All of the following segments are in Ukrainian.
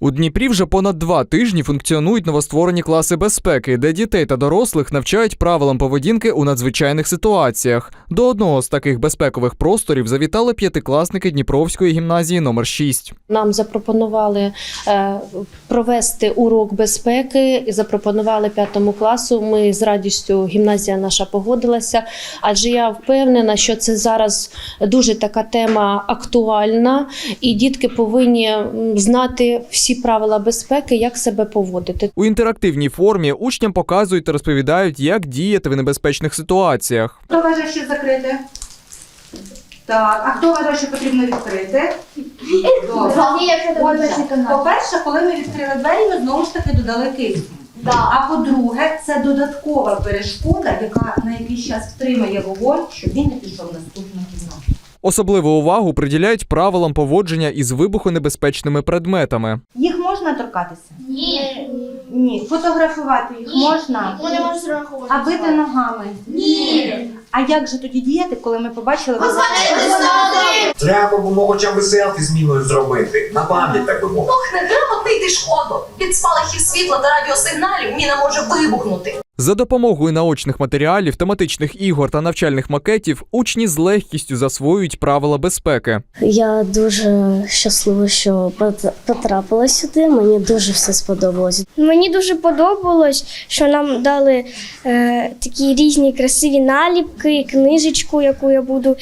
У Дніпрі вже понад два тижні функціонують новостворені класи безпеки, де дітей та дорослих навчають правилам поведінки у надзвичайних ситуаціях. До одного з таких безпекових просторів завітали п'ятикласники Дніпровської гімназії номер 6 Нам запропонували е, провести урок безпеки і запропонували п'ятому класу. Ми з радістю гімназія наша погодилася, адже я впевнена, що це зараз дуже така тема актуальна, і дітки повинні знати всі правила безпеки, як себе поводити. У інтерактивній формі учням показують та розповідають, як діяти в небезпечних ситуаціях. Хто вважає, що закрите? Так, а хто вважає, що потрібно відкрити? Добре. Отже, по-перше, коли ми відкрили двері, ми знову ж таки додали кисню. А по-друге, це додаткова перешкода, яка на якийсь час втримає вогонь, щоб він не пішов в наступну кімнату. Особливу увагу приділяють правилам поводження із вибухонебезпечними предметами. Їх можна торкатися? Ні. Ні. Фотографувати їх можна? Вони можуть зрахувати. А бити ногами? Ні. А як же тоді діяти, коли ми побачили вибух? Треба було хоча б селфі з міною зробити. На пам'ять, так би мовити. Неграмотний йти шкоду. Від спалахів світла та радіосигналів міна може вибухнути. За допомогою наочних матеріалів, тематичних ігор та навчальних макетів учні з легкістю засвоюють правила безпеки. Я дуже щаслива, що пот- потрапила сюди. Мені дуже все сподобалось. Мені дуже подобалось, що нам дали е, такі різні красиві наліпки, книжечку, яку я буду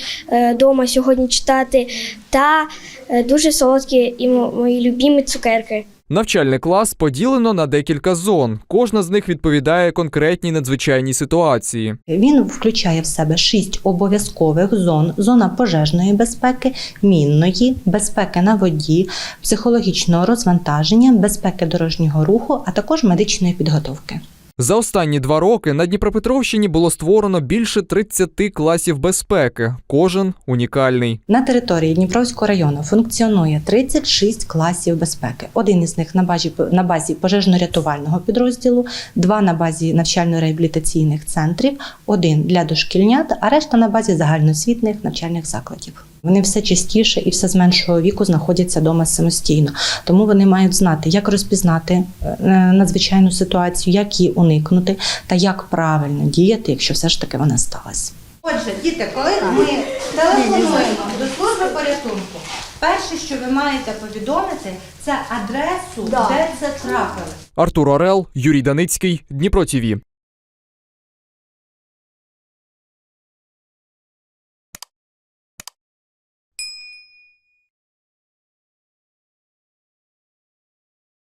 вдома сьогодні читати, та е, дуже солодкі і мої любімі цукерки. Навчальний клас поділено на декілька зон. Кожна з них відповідає конкретній надзвичайній ситуації. Він включає в себе шість обов'язкових зон: зона пожежної безпеки, мінної, безпеки на воді, психологічного розвантаження, безпеки дорожнього руху, а також медичної підготовки. За останні два роки на Дніпропетровщині було створено більше 30 класів безпеки. Кожен унікальний. На території Дніпровського району функціонує 36 класів безпеки. Один із них на базі на базі пожежно-рятувального підрозділу, два на базі навчально-реабілітаційних центрів, один для дошкільнят, а решта на базі загальноосвітних навчальних закладів. Вони все частіше і все з меншого віку знаходяться вдома самостійно, тому вони мають знати, як розпізнати е, надзвичайну ситуацію, як її уникнути та як правильно діяти, якщо все ж таки вона сталася. Отже, діти, коли ми телефонуємо до служби порятунку, перше, що ви маєте повідомити, це адресу, де це трапилось. Артур Орел, Юрій Даницький, Дніпро ТІВІ.